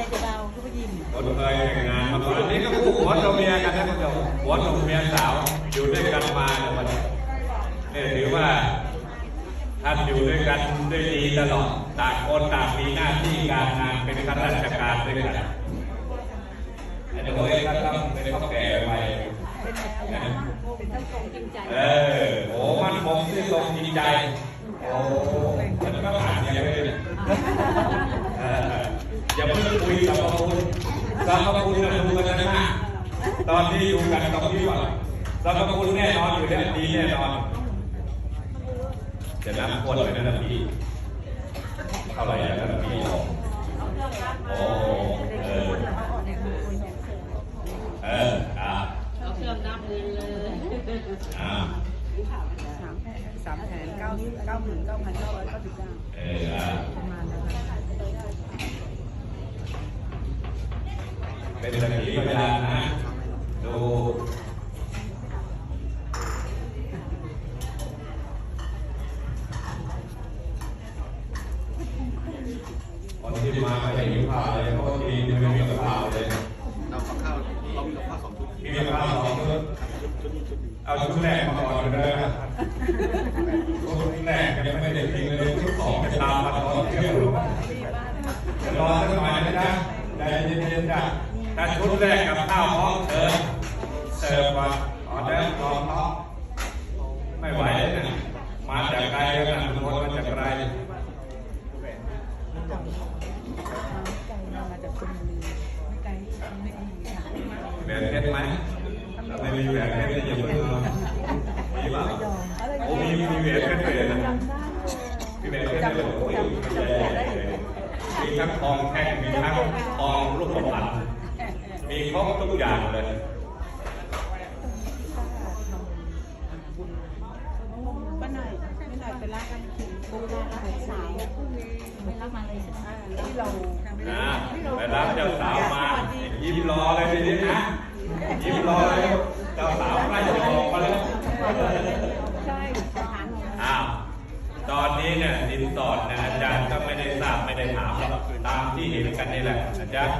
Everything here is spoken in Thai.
ดาทุกยินคนเคยงานมาก่อนอันนี้ก็คู่หัวตัวเมียกันนะคุณผู้ชมหัวหนุ่มเมียสาวอยู่ด้วยกันมาในวันนี้เนี่ยถือว่าท่านอยู่ด้วยกันด้วยดีตลอดต่างคนต่างมีหน้าที่การงานเป็นข้าราชการด้วยกันไอ้ตัวเองก็ต้องเป็นข้าแก่ไปเป็นทั้งสองจริงใจเออโอ้มันคงที่ตรงจริงใจโอ้มันก็ผ่านเสียงเลยเอออย่าเพิ่งคุยกับพระคุณ สรรพคุณนะดูกันนะตอนที่อยู่กันตรงที่ว่าสรรพคุณแน่นอนอยู่ในดีแน่นอนจะนับคนเลยนะพี่เท่าไหร่นะพี่โอ้เออเอออ่าเอาเครื่องนับเงินเลยอ่าสามแสนเก้าเก้าหมื่นเก้าพันเก้าร้อยเก้าสิบเก้าเออประมาณ นั้นนะเป็นสักขีพยานะดูคนที่มาไม่เห็นข่าวเลยเพราะว่าทีมไม่มีกับข่าวเลยเรากับข้าวเรามีกับข้าวสองชุดมีกับข้าวสองชุดเอาชุดแรกมาก่อนเลยนะชุดแรกยังไม่ได้ทิ้งเลยชุดสองจะตามมาตอนเที่ยงรอสักหน่อยนะจ๊ะใจเย็นๆจ้ะ ถ้าชุดแรกกับข้าวพร้อมเสิร์ฟเสิร์ฟก่อออเดอร์พร้องไม่ไหวแล้วนะมาจากไกลแล้วนะทุกคนมาจากไกลมาจากชลบุรีไม่ไกลไม่ไกลค่ะแหวนเพชรไหมถ้าไม่มีแหวนเพชรอย่าเพิ่งเอามีเปล่าโอ้มีมีแหวนเพชรเลยนะพี่แม่ก็จะบอกว่าอยู่ใหญ่เลยมีทั้งทองแท่งมีทั้งทองลูกประพัน มีครบทุกอย่างเลยป้าหน่อยไม่หน่อยไปร้านกันขิงบูชาของสาวไม่รับมาเลยใช่ไหมที่เรานะไปรับเจ้าสาวมายิ้มรอเลยทีนี้นะยิ้มรอเลยเจ้าสาวใกล้จะออกมาแล้วใช่ทหารอ้าวตอนนี้เนี่ยสินสอดเนี่ยอาจารย์ก็ไม่ได้ทราบไม่ได้ถามหรอกตามที่เห็นกันนี่แหละอาจารย์